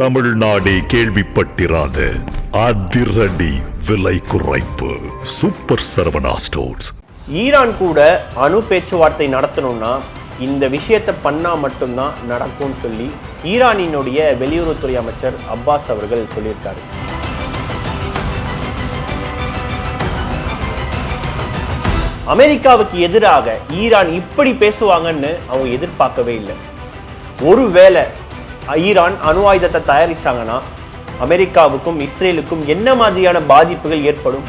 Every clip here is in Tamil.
தமிழ்நாடே கேள்விப்பட்டிராத அதிரடி விலை குறைப்பு. சூப்பர் சரவணா ஸ்டோர்ஸ் ஈரான் கூட அணு பேச்சுவார்த்தை நடத்தணும்னா இந்த விஷயத்தை பண்ணா மட்டும்தான் நடக்கும்னு சொல்லி ஈரானினுடைய வெளியுறவுத்துறை அமைச்சர் அப்பாஸ் அவர்கள் சொல்லியிருக்காரு. அமெரிக்காவுக்கு எதிராக ஈரான் இப்படி பேசுவாங்கன்னு அவங்க எதிர்பார்க்கவே இல்லை. ஒருவேளை ஈரான் அணு ஆயுதத்தை தயாரிச்சாங்கன்னா அமெரிக்காவுக்கும் இஸ்ரேலுக்கும் என்ன மாதிரியான பாதிப்புகள் ஏற்படும்?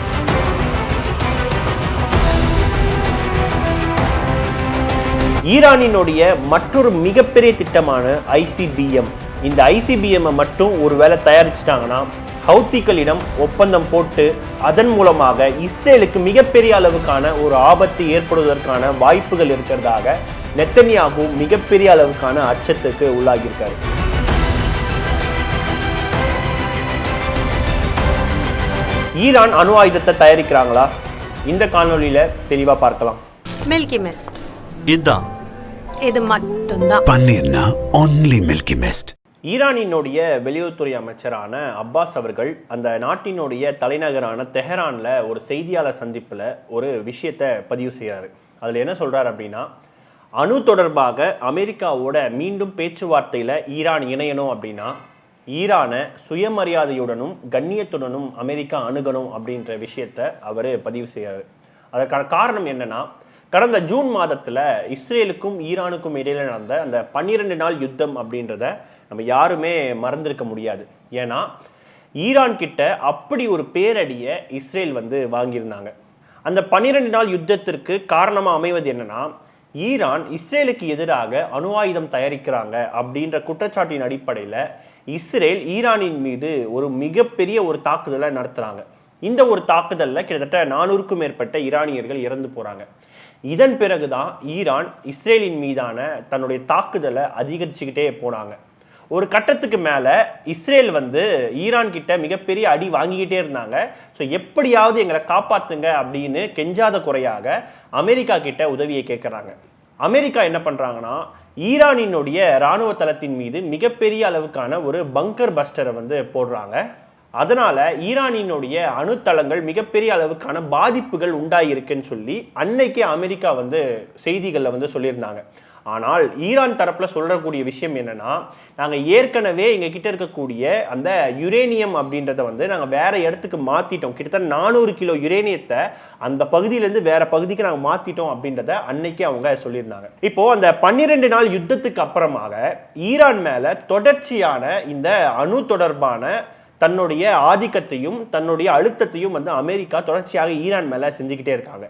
ஈரானினுடைய மற்றொரு மிகப்பெரிய திட்டமான ஐசிபிஎம் இந்த ஐசிபிஎம் மட்டும் ஒருவேளை தயாரிச்சிட்டாங்கன்னா ஹவுத்திகளிடம் ஒப்பந்தம் போட்டு அதன் மூலமாக இஸ்ரேலுக்கு மிகப்பெரிய அளவுக்கான ஒரு ஆபத்து ஏற்படுவதற்கான வாய்ப்புகள் இருக்கிறதாக நெத்தனியாகு மிகப்பெரிய அளவுக்கான அச்சத்துக்கு உள்ளாகியிருக்காரு. ஈரான் அணு ஆயுதத்தை தயாரிக்கிறாங்களா? இந்த காணொளியில தெளிவா பார்க்கலாம். மில்கி மிஸ்ட் இதுதான் இது மட்டும்தான். பன்னீர்னா ஒன்லி மில்கி மிஸ்ட் ஈரானினுடைய வெளியுறவுத்துறை அமைச்சரான அப்பாஸ் அவர்கள் அந்த நாட்டினுடைய தலைநகரான தெஹரான்ல ஒரு செய்தியாளர் சந்திப்புல ஒரு விஷயத்தை பதிவு செய்கிறாரு அதுல என்ன சொல்றாரு அப்படின்னா அணு தொடர்பாக அமெரிக்காவோட மீண்டும் பேச்சுவார்த்தையில் ஈரான் இணையணும் அப்படின்னா ஈரானை சுயமரியாதையுடனும் கண்ணியத்துடனும் அமெரிக்கா அணுகணும் அப்படின்ற விஷயத்த அவர் பதிவு செய்யார் அதற்கான காரணம் என்னன்னா கடந்த ஜூன் மாதத்தில் இஸ்ரேலுக்கும் ஈரானுக்கும் இடையில நடந்த அந்த பன்னிரெண்டு நாள் யுத்தம் அப்படின்றத நம்ம யாருமே மறந்திருக்க முடியாது. ஏன்னா ஈரான் கிட்ட அப்படி ஒரு பேரடியை இஸ்ரேல் வந்து வாங்கியிருந்தாங்க. அந்த பன்னிரெண்டு நாள் யுத்தத்திற்கு காரணமாக அமைவது என்னன்னா ஈரான் இஸ்ரேலுக்கு எதிராக அணு ஆயுதம் தயாரிக்கிறாங்க அப்படின்ற குற்றச்சாட்டின் அடிப்படையில் இஸ்ரேல் ஈரானின் மீது ஒரு மிகப்பெரிய ஒரு தாக்குதலை நடத்துகிறாங்க இந்த ஒரு தாக்குதலில் கிட்டத்தட்ட நானூறுக்கும் மேற்பட்ட ஈரானியர்கள் இறந்து போகிறாங்க இதன் பிறகுதான் ஈரான் இஸ்ரேலின் மீதான தன்னுடைய தாக்குதலை அதிகரிச்சுக்கிட்டே போனாங்க. ஒரு கட்டத்துக்கு மேல இஸ்ரேல் வந்து ஈரான் கிட்ட மிகப்பெரிய அடி வாங்கிக்கிட்டே இருந்தாங்க. ஸோ எப்படியாவது எங்களை காப்பாத்துங்க அப்படின்னு கெஞ்சாத குறையாக அமெரிக்கா கிட்ட உதவியை கேட்குறாங்க அமெரிக்கா என்ன பண்றாங்கன்னா ஈரானினுடைய ராணுவ தளத்தின் மீது மிகப்பெரிய அளவுக்கான ஒரு பங்கர் பஸ்டரை வந்து போடுறாங்க. அதனால ஈரானினுடைய அணுத்தளங்கள் மிகப்பெரிய அளவுக்கான பாதிப்புகள் உண்டாயிருக்குன்னு சொல்லி அன்னைக்கு அமெரிக்கா வந்து செய்திகளில் வந்து சொல்லியிருந்தாங்க. ஆனால் ஈரான் தரப்பில் சொல்லக்கூடிய விஷயம் என்னன்னா நாங்கள் ஏற்கனவே எங்கள் கிட்ட இருக்கக்கூடிய அந்த யுரேனியம் அப்படின்றத வந்து நாங்கள் வேற இடத்துக்கு மாற்றிட்டோம் கிட்டத்தட்ட நானூறு கிலோ யுரேனியத்தை அந்த பகுதியிலேருந்து வேற பகுதிக்கு நாங்கள் மாற்றிட்டோம் அப்படின்றத அன்னைக்கு அவங்க சொல்லியிருந்தாங்க. இப்போ அந்த பன்னிரெண்டு நாள் யுத்தத்துக்கு அப்புறமாக ஈரான் மேல தொடர்ச்சியான இந்த அணு தொடர்பான தன்னுடைய ஆதிக்கத்தையும் தன்னுடைய அழுத்தத்தையும் வந்து அமெரிக்கா தொடர்ச்சியாக ஈரான் மேல செஞ்சுக்கிட்டே இருக்காங்க.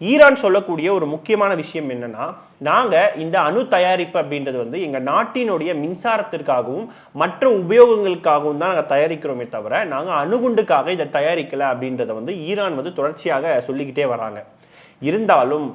ஈரான் சொல்லக்கூடிய ஒரு முக்கியமான விஷயம் என்னன்னா நாங்கள் இந்த அணு தயாரிப்பு அப்படின்றது வந்து எங்கள் நாட்டினுடைய மின்சாரத்திற்காகவும் மற்ற உபயோகங்களுக்காகவும் தான் நாங்கள் தயாரிக்கிறோமே தவிர நாங்கள் அணுகுண்டுக்காக இதை தயாரிக்கலை அப்படின்றத வந்து ஈரான் வந்து தொடர்ச்சியாக சொல்லிக்கிட்டே வராங்க. இருந்தாலும்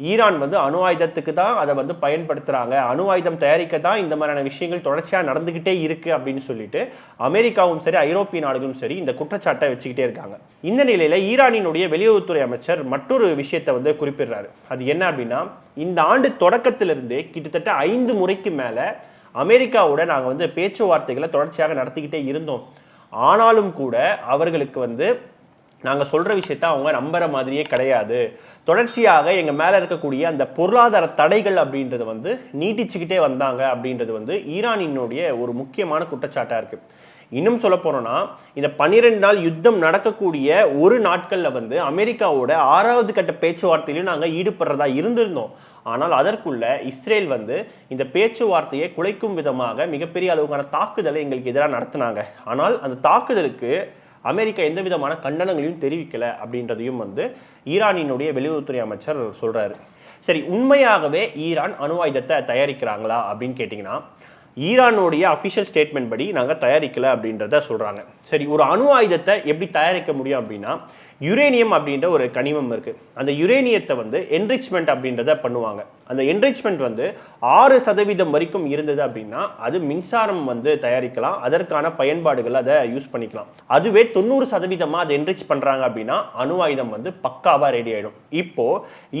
ஈரான் வந்து அணு ஆயுதத்துக்கு தான் அதை வந்து பயன்படுத்துகிறாங்க அணு ஆயுதம் தயாரிக்க தான் இந்த மாதிரியான விஷயங்கள் தொடர்ச்சியாக நடந்துக்கிட்டே இருக்குது அப்படின்னு சொல்லிட்டு அமெரிக்காவும் சரி ஐரோப்பிய நாடுகளும் சரி இந்த குற்றச்சாட்டை வச்சுக்கிட்டே இருக்காங்க. இந்த நிலையில் ஈரானினுடைய வெளியுறவுத்துறை அமைச்சர் மற்றொரு விஷயத்தை வந்து குறிப்பிடுறாரு. அது என்ன அப்படின்னா இந்த ஆண்டு தொடக்கத்திலிருந்தே கிட்டத்தட்ட ஐந்து முறைக்கு மேலே அமெரிக்காவோட நாங்கள் வந்து பேச்சுவார்த்தைகளை தொடர்ச்சியாக நடத்திக்கிட்டே இருந்தோம். ஆனாலும் கூட அவர்களுக்கு வந்து நாங்கள் சொல்கிற விஷயத்த அவங்க நம்புகிற மாதிரியே கிடையாது. தொடர்ச்சியாக எங்கள் மேலே இருக்கக்கூடிய அந்த பொருளாதார தடைகள் அப்படின்றது வந்து நீட்டிச்சுக்கிட்டே வந்தாங்க அப்படின்றது வந்து ஈரானினுடைய ஒரு முக்கியமான குற்றச்சாட்டாக இருக்குது இன்னும் சொல்ல போகிறோன்னா இந்த பன்னிரெண்டு நாள் யுத்தம் நடக்கக்கூடிய ஒரு நாட்களில் வந்து அமெரிக்காவோட ஆறாவது கட்ட பேச்சுவார்த்தையிலும் நாங்கள் ஈடுபடுறதா இருந்திருந்தோம். ஆனால் அதற்குள்ள இஸ்ரேல் வந்து இந்த பேச்சுவார்த்தையை குலைக்கும் விதமாக மிகப்பெரிய அளவுக்கான தாக்குதலை எங்களுக்கு எதிராக நடத்தினாங்க. ஆனால் அந்த தாக்குதலுக்கு அமெரிக்கா எந்த விதமான கண்டனங்களையும் தெரிவிக்கல அப்படின்றதையும் வந்து ஈரானினுடைய வெளியுறவுத்துறை அமைச்சர் சொல்றாரு. சரி உண்மையாகவே ஈரான் அணு ஆயுதத்தை தயாரிக்கிறாங்களா அப்படின்னு கேட்டிங்கன்னா ஈரானுடைய அஃபிஷியல் ஸ்டேட்மெண்ட் படி நாங்கள் தயாரிக்கல அப்படின்றத சொல்றாங்க. சரி ஒரு அணு ஆயுதத்தை எப்படி தயாரிக்க முடியும் அப்படின்னா யுரேனியம் அப்படின்ற ஒரு கனிமம் இருக்கு. அந்த யுரேனியத்தை வந்து என்ரிச்மெண்ட் அப்படின்றத பண்ணுவாங்க. அந்த என்ரிச்மெண்ட் வந்து ஆறு சதவீதம் வரைக்கும் இருந்தது அப்படின்னா அது மின்சாரம் வந்து தயாரிக்கலாம். அதற்கான பயன்பாடுகள் அதை யூஸ் பண்ணிக்கலாம். அதுவே தொண்ணூறு சதவீதமாக அதை என்ரிச் பண்ணுறாங்க அப்படின்னா அணு ஆயுதம் வந்து பக்காவாக ரெடி ஆகிடும் இப்போ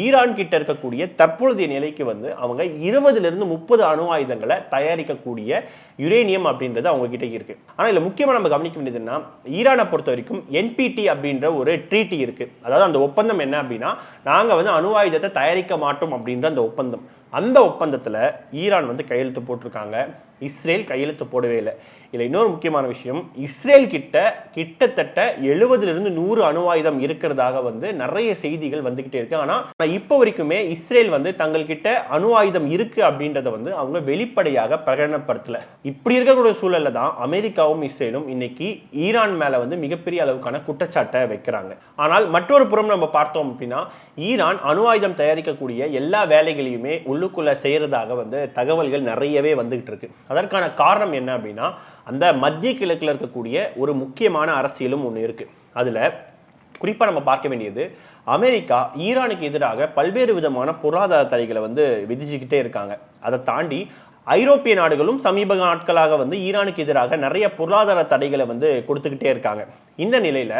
ஈரான் கிட்ட இருக்கக்கூடிய தற்பொழுதைய நிலைக்கு வந்து அவங்க இருபதுலேருந்து முப்பது அணு ஆயுதங்களை தயாரிக்கக்கூடிய யுரேனியம் அப்படின்றது அவங்க கிட்ட இருக்கு. ஆனால் இதில் முக்கியமாக நம்ம கவனிக்க வேண்டியதுன்னா ஈரானை பொறுத்த வரைக்கும் என்பிடி அப்படின்ற ஒரு ட்ரீட்டி இருக்கு. அதாவது அந்த ஒப்பந்தம் என்ன அப்படின்னா நாங்கள் வந்து அணு ஆயுதத்தை தயாரிக்க மாட்டோம் அப்படின்ற அந்த ஒப்பந்தம். அந்த ஒப்பந்தத்தில் ஈரான் வந்து கையெழுத்து போட்டிருக்காங்க. இஸ்ரேல் கையெழுத்து போடவே இல்லை. இதில் இன்னொரு முக்கியமான விஷயம் இஸ்ரேல் கிட்ட கிட்டத்தட்ட எழுபதுலேருந்து நூறு அணு ஆயுதம் இருக்கிறதாக வந்து நிறைய செய்திகள் வந்துக்கிட்டே இருக்கு. ஆனால் இப்போ வரைக்குமே இஸ்ரேல் வந்து தங்கள்கிட்ட அணு ஆயுதம் இருக்கு அப்படின்றத வந்து அவங்க வெளிப்படையாக பிரகடனப்படுத்தல. இப்படி இருக்கக்கூடிய சூழல்ல தான் அமெரிக்காவும் இஸ்ரேலும் இன்னைக்கு ஈரான் மேல வந்து மிகப்பெரிய அளவுக்கான குற்றச்சாட்டை வைக்கிறாங்க. ஆனால் மற்றொரு புறம் நம்ம பார்த்தோம் அப்படின்னா ஈரான் அணு ஆயுதம் தயாரிக்கக்கூடிய எல்லா வேலைகளையுமே உள்ளுக்குள்ள செய்யறதாக வந்து தகவல்கள் நிறையவே வந்துகிட்டு இருக்கு. அதற்கான காரணம் என்ன அப்படின்னா அந்த மத்திய கிழக்கில் இருக்கக்கூடிய ஒரு முக்கியமான அரசியலும் ஒன்று இருக்குது அதில் குறிப்பாக நம்ம பார்க்க வேண்டியது அமெரிக்கா ஈரானுக்கு எதிராக பல்வேறு விதமான பொருளாதார தடைகளை வந்து விதிச்சுக்கிட்டே இருக்காங்க. அதை தாண்டி ஐரோப்பிய நாடுகளும் சமீப நாட்களாக வந்து ஈரானுக்கு எதிராக நிறைய பொருளாதார தடைகளை வந்து கொடுத்துக்கிட்டே இருக்காங்க. இந்த நிலையில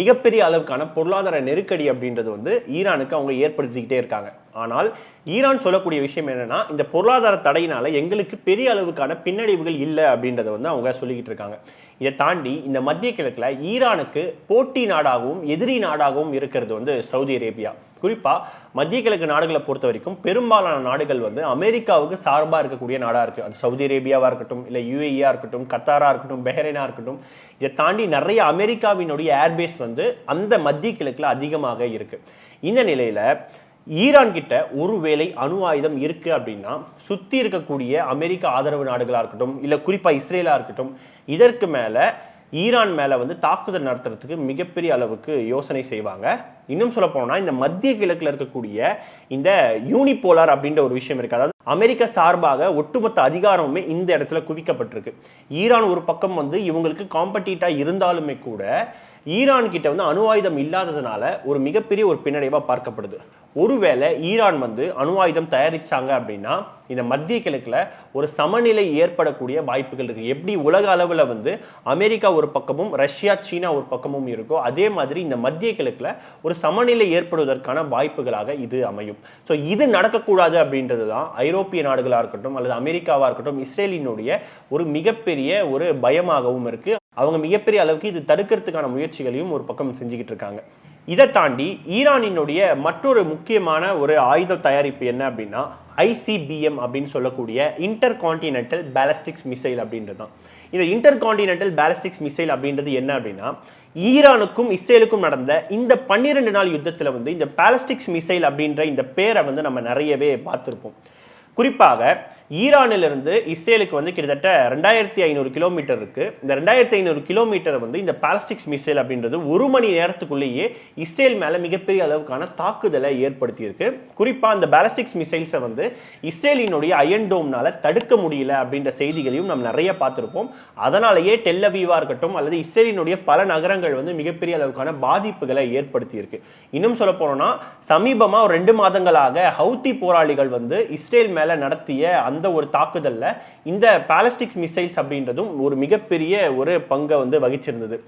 மிகப்பெரிய அளவுக்கான பொருளாதார நெருக்கடி அப்படின்றது வந்து ஈரானுக்கு அவங்க ஏற்படுத்திக்கிட்டே இருக்காங்க. ஆனால் ஈரான் சொல்லக்கூடிய விஷயம் என்னன்னா இந்த பொருளாதார தடையினால எங்களுக்கு பெரிய அளவுக்கான பின்னடைவுகள் இல்லை அப்படின்றத வந்து அவங்க சொல்லிக்கிட்டு இருக்காங்க. இதை தாண்டி இந்த மத்திய கிழக்கில் ஈரானுக்கு போட்டி நாடாகவும் எதிரி நாடாகவும் இருக்கிறது வந்து சவுதி அரேபியா. குறிப்பாக மத்திய கிழக்கு நாடுகளை பொறுத்த வரைக்கும் பெரும்பாலான நாடுகள் வந்து அமெரிக்காவுக்கு சார்பாக இருக்கக்கூடிய நாடாக இருக்குது அது சவுதி அரேபியாவாக இருக்கட்டும் இல்லை யூஏஇயாக இருக்கட்டும் கத்தாராக இருக்கட்டும் பெஹரைனா இருக்கட்டும் இதை தாண்டி நிறைய அமெரிக்காவினுடைய ஏர்பேஸ் வந்து அந்த மத்திய கிழக்கில் அதிகமாக இருக்குது இந்த நிலையில் ஈரான் கிட்ட ஒருவேளை அணு ஆயுதம் இருக்கு அப்படின்னா சுத்தி இருக்கக்கூடிய அமெரிக்க ஆதரவு நாடுகளா இருக்கட்டும் இல்ல குறிப்பா இஸ்ரேலா இருக்கட்டும் இதற்கு மேல ஈரான் மேல வந்து தாக்குதல் நடத்துறதுக்கு மிகப்பெரிய அளவுக்கு யோசனை செய்வாங்க. இன்னும் சொல்ல போனா இந்த மத்திய கிழக்குல இருக்கக்கூடிய இந்த யூனிபோலார் அப்படின்ற ஒரு விஷயம் இருக்கு. அதாவது அமெரிக்க சார்பாக ஒட்டுமொத்த அதிகாரமுமே இந்த இடத்துல குவிக்கப்பட்டிருக்கு. ஈரான் ஒரு பக்கம் வந்து இவங்களுக்கு காம்படிட்டா இருந்தாலுமே கூட ஈரான் கிட்ட வந்து அணு ஆயுதம் இல்லாததுனால ஒரு மிகப்பெரிய ஒரு பின்னடைவா பார்க்கப்படுது. ஒருவேளை ஈரான் வந்து அணு ஆயுதம் தயாரிச்சாங்க அப்படின்னா இந்த மத்திய கிழக்கில் ஒரு சமநிலை ஏற்படக்கூடிய வாய்ப்புகள் இருக்கு. எப்படி உலக அளவில் வந்து அமெரிக்கா ஒரு பக்கமும் ரஷ்யா சீனா ஒரு பக்கமும் இருக்கோ அதே மாதிரி இந்த மத்திய கிழக்கில் ஒரு சமநிலை ஏற்படுவதற்கான வாய்ப்புகளாக இது அமையும். ஸோ இது நடக்கக்கூடாது அப்படின்றது தான் ஐரோப்பிய நாடுகளாக இருக்கட்டும் அல்லது அமெரிக்காவாக இருக்கட்டும் இஸ்ரேலினுடைய ஒரு மிகப்பெரிய ஒரு பயமாகவும் இருக்கு. அவங்க மிகப்பெரிய அளவுக்கு இது தடுக்கிறதுக்கான முயற்சிகளையும் ஒரு பக்கம் செஞ்சுக்கிட்டு இருக்காங்க. இதை தாண்டி ஈரானினுடைய மற்றொரு முக்கியமான ஒரு ஆயுத தயாரிப்பு என்ன அப்படின்னா ஐசிபிஎம் அப்படின்னு சொல்லக்கூடிய இன்டர் கான்டினென்டல் பேலஸ்டிக்ஸ் மிசைல் அப்படின்றது தான் இந்த இன்டர் கான்டினென்டல் பேலஸ்டிக்ஸ் மிசைல் அப்படின்றது என்ன அப்படின்னா ஈரானுக்கும் இஸ்ரேலுக்கும் நடந்த இந்த பன்னிரெண்டு நாள் யுத்தத்தில் வந்து இந்த பேலஸ்டிக்ஸ் மிசைல் அப்படின்ற இந்த பேரை வந்து நம்ம நிறையவே பார்த்துருப்போம். குறிப்பாக ஈரானிலிருந்து இஸ்ரேலுக்கு வந்து கிட்டத்தட்ட ரெண்டாயிரத்தி ஐநூறு கிலோமீட்டர் இருக்கு. இந்த ரெண்டாயிரத்தி ஐநூறு கிலோமீட்டர் வந்து இந்த பாலஸ்டிக்ஸ் மிசைல் அப்படின்றது ஒரு மணி நேரத்துக்குள்ளேயே இஸ்ரேல் மேல மிகப்பெரிய அளவுக்கான தாக்குதலை ஏற்படுத்தியிருக்கு. குறிப்பாக குறிப்பா அந்த பாலஸ்டிக்ஸ் மிசைல்ஸை வந்து இஸ்ரேலினுடைய அயன் டோம்னால தடுக்க முடியல அப்படின்ற செய்திகளையும் நம்ம நிறைய பார்த்திருப்போம். அதனாலேயே டெல்லவீவா இருக்கட்டும் அல்லது இஸ்ரேலினுடைய பல நகரங்கள் வந்து மிகப்பெரிய அளவுக்கான பாதிப்புகளை ஏற்படுத்தியிருக்கு. இன்னும் சொல்ல போனோம்னா சமீபமா ஒரு ரெண்டு மாதங்களாக ஹவுத்தி போராளிகள் வந்து இஸ்ரேல் மேல நடத்திய அந்த ஒரு தாக்குதலில் இந்த பாலஸ்டிக்ஸ் மிசைல்ஸ் அப்படின்றதும் ஒரு மிகப்பெரிய ஒரு பங்கை வந்து வகிச்சிருந்தது.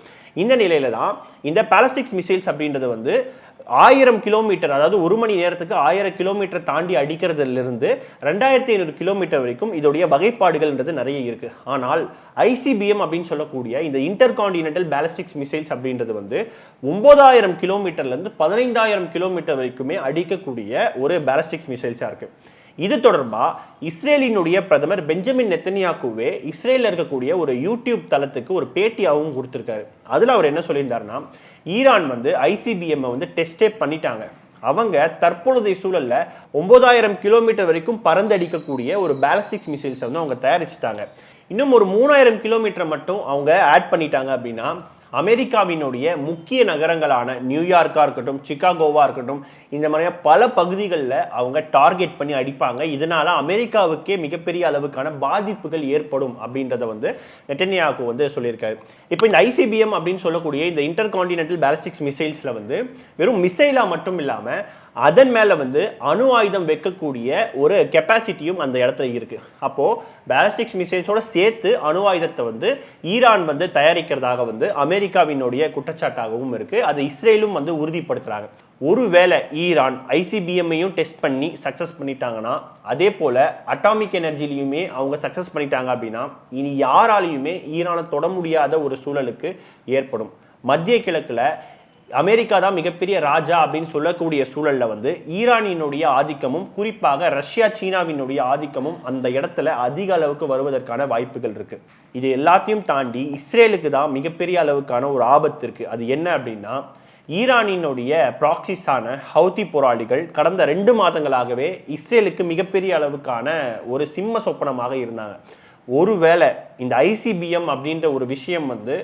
இந்த நிலையில தான் இந்த பாலஸ்டிக்ஸ் மிசைல்ஸ் அப்படின்றது வந்து ஆயிரம் கிலோமீட்டர் அதாவது ஒரு மணி நேரத்துக்கு ஆயிரம் கிலோமீட்டர் தாண்டி அடிக்கிறதுல இருந்து ரெண்டாயிரத்தி ஐநூறு கிலோமீட்டர் வரைக்கும் இதோடைய வகைப்பாடுகள்ன்றது நிறைய இருக்கு. ஆனால் ஐசிபிஎம் அப்படின்னு சொல்லக்கூடிய இந்த இன்டர் காண்டினென்டல் பேலஸ்டிக்ஸ் மிசைல்ஸ் அப்படின்றது வந்து ஒன்பதாயிரம் கிலோமீட்டர்ல இருந்து பதினைந்தாயிரம் கிலோமீட்டர் வரைக்குமே அடிக்கக்கூடிய ஒரு பேலஸ்டிக்ஸ் மிசைல்ஸாக இருக்கு. இது தொடர்பாக இஸ்ரேலினுடைய பிரதமர் பெஞ்சமின் நெத்தனியாக்குவே இஸ்ரேலில் இருக்கக்கூடிய ஒரு யூடியூப் தளத்துக்கு ஒரு பேட்டியாகவும் கொடுத்துருக்காரு. அதில் அவர் என்ன சொல்லியிருந்தாருன்னா ஈரான் வந்து ஐசிபிஎம் வந்து டெஸ்டே பண்ணிட்டாங்க. அவங்க தற்பொழுதைய சூழல்ல ஒன்பதாயிரம் கிலோமீட்டர் வரைக்கும் பறந்தடிக்கக்கூடிய ஒரு பேலஸ்டிக்ஸ் மிசைல்ஸ் வந்து அவங்க தயாரிச்சிட்டாங்க. இன்னும் ஒரு மூணாயிரம் கிலோமீட்டர் மட்டும் அவங்க ஆட் பண்ணிட்டாங்க அப்படின்னா அமெரிக்காவினுடைய முக்கிய நகரங்களான நியூயார்க்காக இருக்கட்டும் சிக்காகோவாக இருக்கட்டும் இந்த மாதிரியான பல பகுதிகளில் அவங்க டார்கெட் பண்ணி அடிப்பாங்க. இதனால் அமெரிக்காவுக்கே மிகப்பெரிய அளவுக்கான பாதிப்புகள் ஏற்படும் அப்படின்றத வந்து நெட்டன்யாக்கு வந்து சொல்லியிருக்காரு. இப்போ இந்த ஐசிபிஎம் அப்படின்னு சொல்லக்கூடிய இந்த இன்டர் கான்டினென்டல் பேலஸ்டிக்ஸ் மிசைல்ஸில் வந்து வெறும் மிசைலாக மட்டும் இல்லாமல் அதன் மேலே வந்து அணு ஆயுதம் வைக்கக்கூடிய ஒரு கெப்பாசிட்டியும் அந்த இடத்துல இருக்கு. அப்போ பேலஸ்டிக்ஸ் மிசைல்ஸோட சேர்த்து அணு ஆயுதத்தை வந்து ஈரான் வந்து தயாரிக்கிறதாக வந்து அமெரிக்காவினுடைய குற்றச்சாட்டாகவும் இருக்கு. அதை இஸ்ரேலும் வந்து உறுதிப்படுத்துறாங்க. ஒருவேளை ஈரான் ஐசிபிஎம்மையும் டெஸ்ட் பண்ணி சக்ஸஸ் பண்ணிட்டாங்கன்னா அதே போல அட்டாமிக் எனர்ஜிலையுமே அவங்க சக்ஸஸ் பண்ணிட்டாங்க அப்படின்னா இனி யாராலையுமே ஈரானை தொட முடியாத ஒரு சூழலுக்கு ஏற்படும். மத்திய கிழக்குல அமெரிக்கா தான் மிகப்பெரிய ராஜா அப்படின்னு சொல்லக்கூடிய சூழல்ல வந்து ஈரானினுடைய ஆதிக்கமும் குறிப்பாக ரஷ்யா சீனாவினுடைய ஆதிக்கமும் அந்த இடத்துல அதிக அளவுக்கு வருவதற்கான வாய்ப்புகள் இருக்கு. இது எல்லாத்தையும் தாண்டி இஸ்ரேலுக்கு தான் மிகப்பெரிய அளவுக்கான ஒரு ஆபத்து இருக்கு. அது என்ன அப்படின்னா ஈரானினுடைய ப்ராக்சிஸான ஹவுதி போராளிகள் கடந்த ரெண்டு மாதங்களாகவே இஸ்ரேலுக்கு மிகப்பெரிய அளவுக்கான ஒரு சிம்ம சொப்பனமாக இருந்தாங்க. ஒருவேளை இந்த ஐசிபிஎம் அப்படின்ற ஒரு விஷயம் வந்து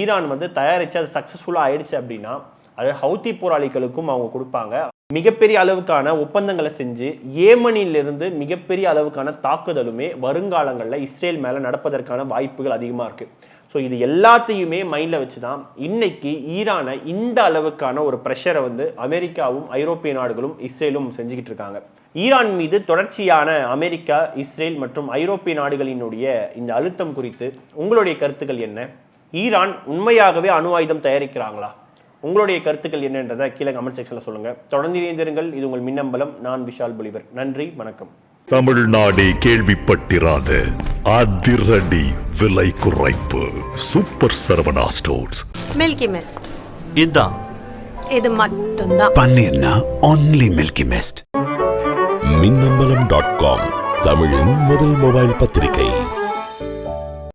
ஈரான் வந்து தயாரிச்சு அது சக்ஸஸ்ஃபுல்லாக ஆயிடுச்சு அப்படின்னா அது ஹவுதி போராளிகளுக்கும் அவங்க கொடுப்பாங்க. மிகப்பெரிய அளவுக்கான ஒப்பந்தங்களை செஞ்சு ஏமனிலிருந்து மிகப்பெரிய அளவுக்கான தாக்குதலுமே வருங்காலங்களில் இஸ்ரேல் மேலே நடப்பதற்கான வாய்ப்புகள் அதிகமாக இருக்கு. ஸோ இது எல்லாத்தையுமே மைண்டில் வச்சு தான் இன்னைக்கு ஈரானை இந்த அளவுக்கான ஒரு ப்ரெஷரை வந்து அமெரிக்காவும் ஐரோப்பிய நாடுகளும் இஸ்ரேலும் செஞ்சுக்கிட்டு இருக்காங்க. ஈரான் மீது தொடர்ச்சியான அமெரிக்கா இஸ்ரேல் மற்றும் ஐரோப்பிய நாடுகளினுடைய இந்த அழுத்தம் குறித்து உங்களுடைய கருத்துக்கள் என்ன? ஈரான் உண்மையாகவே அணு ஆயுதம் தயாரிக்கிறாங்களா? உங்களுடைய கருத்துக்கள் என்னன்றதை கீழே கமெண்ட் செக்ஷனில் சொல்லுங்க. தொடர்ந்து இணைந்திருங்கள். இது உங்கள் மின்னம்பலம். நான் விஷால் பொலிவர். நன்றி. வணக்கம். தமிழ்நாடே கேள்விப்பட்டிராத அதிரடி விலை குறைப்பு. Super Saravana stores. Milky Mist இதான். இது மட்டும்தான். பன்னீர்னா only Milky Mist. Minnambalam dot com தமிழின் முதல் மொபைல் பத்திரிகை.